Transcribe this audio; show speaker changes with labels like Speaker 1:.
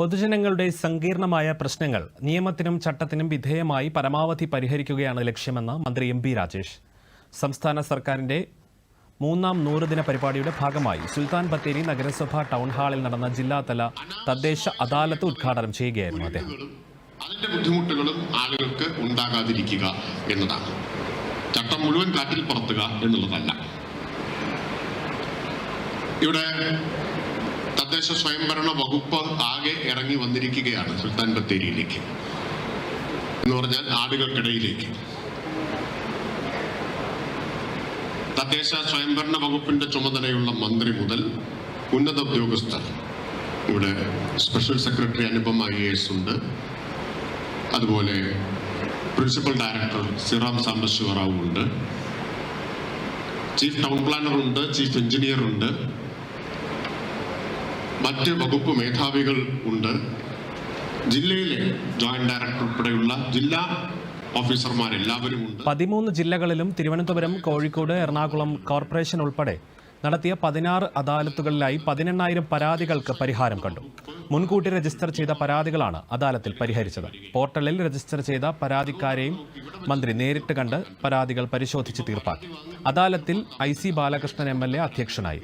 Speaker 1: പൊതുജനങ്ങളുടെ സങ്കീർണമായ പ്രശ്നങ്ങൾ നിയമത്തിനും ചട്ടത്തിനും വിധേയമായി പരമാവധി പരിഹരിക്കുകയാണ് ലക്ഷ്യമെന്ന് മന്ത്രി എം പി രാജേഷ്. സംസ്ഥാന സർക്കാരിന്റെ മൂന്നാം നൂറുദിന പരിപാടിയുടെ ഭാഗമായി സുൽത്താൻ ബത്തേരി നഗരസഭ ടൗൺ ഹാളിൽ നടന്ന ജില്ലാതല തദ്ദേശ അദാലത്ത് ഉദ്ഘാടനം ചെയ്യുകയായിരുന്നു അദ്ദേഹം.
Speaker 2: അതിന്റെ ബുദ്ധിമുട്ടുകളും ആളുകൾക്ക് ഉണ്ടാകാതിരിക്കുക എന്നതാണ്. ചട്ടം മുഴുവൻ കാറ്റിൽ പറത്തുക എന്നുള്ളതല്ല. ഇവിടെ തദ്ദേശ സ്വയംഭരണ വകുപ്പ് ആകെ ഇറങ്ങി വന്നിരിക്കുകയാണ് സുൽത്താൻ ബത്തേരിയിലേക്ക്. എന്ന് പറഞ്ഞാൽ ആടുകൾക്കിടയിലേക്ക്. തദ്ദേശ സ്വയംഭരണ വകുപ്പിന്റെ ചുമതലയുള്ള മന്ത്രി മുതൽ ഉന്നത ഉദ്യോഗസ്ഥർ. ഇവിടെ special secretary Anupam I A S ഉണ്ട്. അതുപോലെ പ്രിൻസിപ്പൽ ഡയറക്ടർ സിറാം സാംബശിവറാവു ഉണ്ട്. ചീഫ് ടൗൺ പ്ലാനർ ഉണ്ട് ചീഫ് എഞ്ചിനീയർ ഉണ്ട്. മറ്റ് വകുപ്പ് മേധാവികൾ ഉണ്ട്. ജില്ലയിലെ ജോയിന്റ് ഡയറക്ടർ ഉൾപ്പെടെയുള്ള ജില്ലാ ഓഫീസർമാരെല്ലാവരും ഉണ്ട്.
Speaker 1: പതിമൂന്ന് ജില്ലകളിലും തിരുവനന്തപുരം കോഴിക്കോട് എറണാകുളം കോർപ്പറേഷൻ ഉൾപ്പെടെ നടത്തിയ പതിനാറ് അദാലത്തുകളിലായി പതിനെണ്ണായിരം പരാതികൾക്ക് പരിഹാരം കണ്ടു. മുൻകൂട്ടി രജിസ്റ്റർ ചെയ്ത പരാതികളാണ് അദാലത്തിൽ പരിഹരിച്ചത്. പോർട്ടലിൽ രജിസ്റ്റർ ചെയ്ത പരാതിക്കാരെയും മന്ത്രി നേരിട്ട് കണ്ട് പരാതികൾ പരിശോധിച്ച് തീർപ്പാക്കി. അദാലത്തിൽ ഐ സി ബാലകൃഷ്ണൻ എം അധ്യക്ഷനായി.